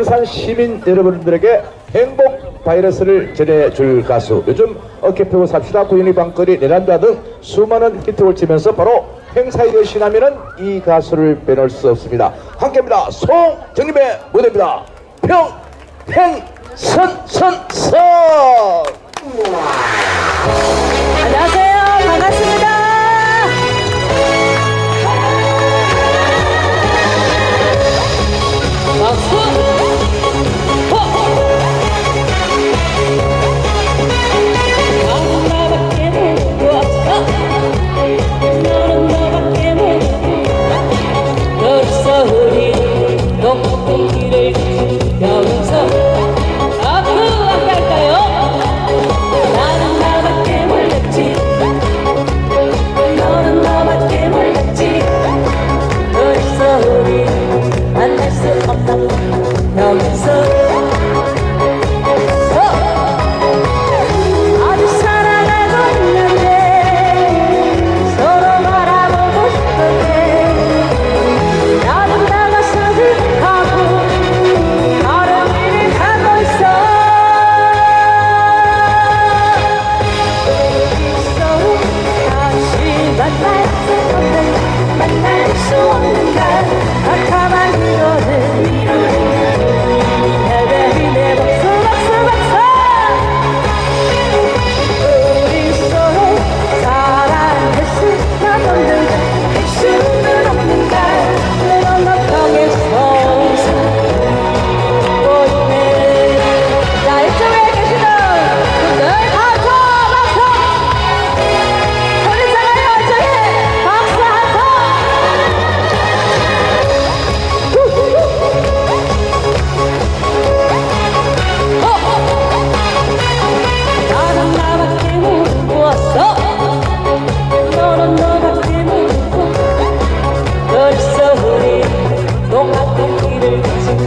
울산 시민 여러분들에게 행복 바이러스를 전해줄 가수. 요즘 어깨 펴고 삽시다. 구윤이 방거리 내란다 등 수많은 히트를 치면서 바로 행사에 대신하면 이 가수를 빼놓을 수 없습니다. 함께합니다. 송정님의 무대입니다. 평 행선선선! 来自东北，满打满算我能干。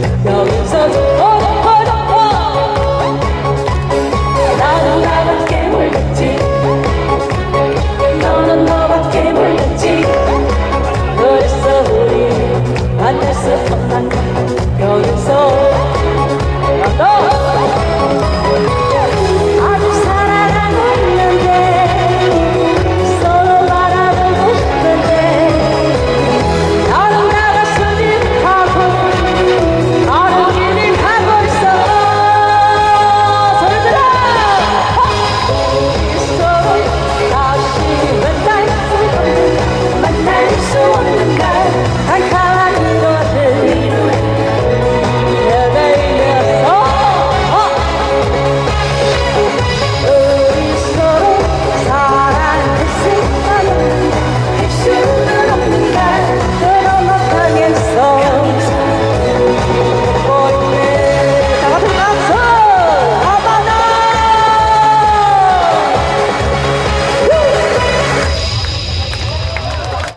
No.